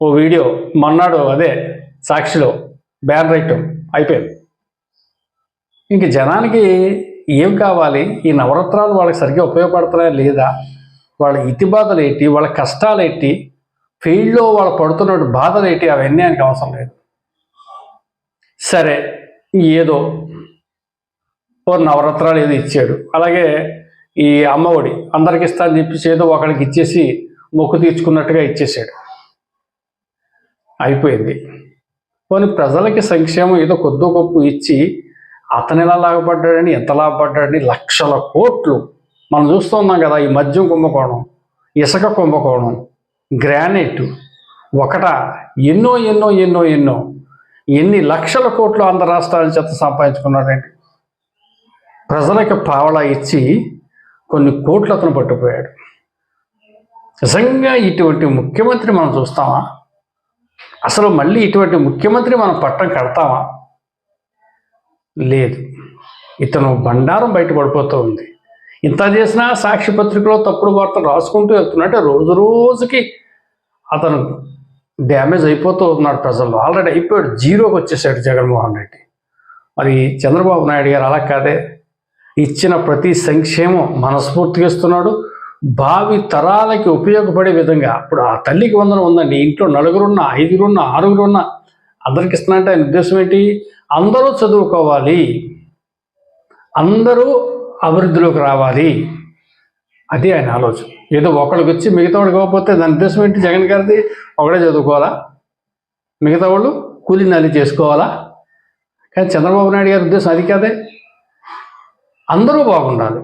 ఓ video మొన్నాడు అదే సాక్షిలో బ్యాన్ రైట్ అయిపోయింది. ఇంక జనానికి ఏం కావాలి? ఈ నవరత్నాలు వాళ్ళకి సరిగ్గా ఉపయోగపడుతున్నాయా లేదా? వాళ్ళ ఇతిబాధలు ఏంటి వాళ్ళ కష్టాలు ఏంటి ఫీల్డ్లో వాళ్ళు పడుతున్న బాధలు ఏంటి అవన్నీ ఆయనకి అవసరం లేదు. సరే ఏదో ఓ నవరత్నాలు ఏదో ఇచ్చాడు. అలాగే ఈ అమ్మఒడి అందరికి ఇస్తా అని చెప్పేసి ఏదో ఒకడికి ఇచ్చేసి మొక్కు తీర్చుకున్నట్టుగా ఇచ్చేసాడు. అయిపోయింది. పోనీ ప్రజలకి సంక్షేమం ఏదో కొద్దో గొప్ప ఇచ్చి అతను ఎలా లాభపడ్డాడని ఎంత లాభపడ్డాడని లక్షల కోట్లు మనం చూస్తున్నాం కదా ఈ మద్యం కుంభకోణం ఇసుక కుంభకోణం గ్రానైట్ ఒకట ఎన్నో ఎన్నో ఎన్నో ఎన్నో ఎన్ని లక్షల కోట్లు ఆంధ్ర రాష్ట్రాల చేత సంపాదించుకున్నాడండి ప్రజలకు పావలా ఇచ్చి కొన్ని కోట్లు అతను పట్టుకుపోయాడు. నిజంగా ఇటువంటి ముఖ్యమంత్రి మనం చూస్తామా? అసలు మళ్ళీ ఇటువంటి ముఖ్యమంత్రి మనం పట్టం కడతామా? లేదు. ఇతను బండారం బయటపడిపోతూ ఉంది. ఇంత చేసినా సాక్షి పత్రికలో తప్పుడు వార్తలు రాసుకుంటూ వెళ్తున్నట్టే రోజు రోజుకి అతను డ్యామేజ్ అయిపోతూ ఉన్నాడు ప్రజల్లో. ఆల్రెడీ అయిపోయాడు. జీరోకి వచ్చేసాడు జగన్మోహన్ రెడ్డి. మరి చంద్రబాబు నాయుడు గారు అలా కాదే. ఇచ్చిన ప్రతి సంక్షేమం మనస్ఫూర్తిగా ఇస్తున్నాడు. భావి తరాలకి ఉపయోగపడే విధంగా. ఇప్పుడు ఆ తల్లికి వందనం ఉందండి ఇంట్లో నలుగురున్న ఐదుగురున్న ఆరుగురున్న. అందరికి ఇస్తున్నారంటే ఆయన ఉద్దేశం ఏంటి? అందరూ చదువుకోవాలి. అందరూ అభివృద్ధిలోకి రావాలి. అది ఆయన ఆలోచన. ఏదో ఒకళ్ళకి వచ్చి మిగతా వాడికి ఇవ్వకపోతే దాని ఉద్దేశం ఏంటి జగన్ గారిది? ఒకడే చదువుకోవాలా? మిగతా వాళ్ళు కూలీ నాలి చేసుకోవాలా? కానీ చంద్రబాబు నాయుడు గారి ఉద్దేశం అది కాదే. అందరూ బాగుండాలి.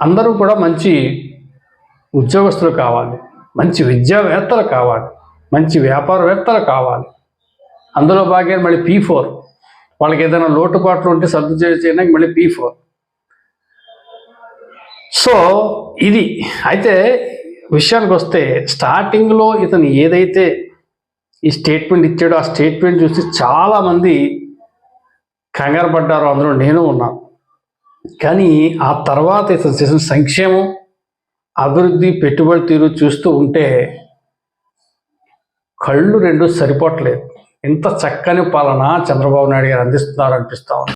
అందరూ కూడా మంచి ఉద్యోగస్తులు కావాలి మంచి విద్యావేత్తలు కావాలి మంచి వ్యాపారవేత్తలు కావాలి. అందులో భాగంగా మళ్ళీ పీ ఫోర్ వాళ్ళకి ఏదైనా లోటుపాట్లు ఉంటే సర్దు చేయడానికి మళ్ళీ పీ ఫోర్ సో ఇది అయితే విషయానికి వస్తే స్టార్టింగ్లో ఇతను ఏదైతే ఈ స్టేట్మెంట్ ఇచ్చాడో ఆ స్టేట్మెంట్ చూసి చాలామంది కంగారు పడ్డారు. అందులో నేను ఉన్నాను. కానీ ఆ తర్వాత ఇతను చేసిన సంక్షేమం అభివృద్ధి పెట్టుబడి తీరు చూస్తూ ఉంటే కళ్ళు రెండు సరిపోవట్లేదు ఇంత చక్కని పాలన చంద్రబాబు నాయుడు గారు అందిస్తున్నారు అనిపిస్తా ఉంది.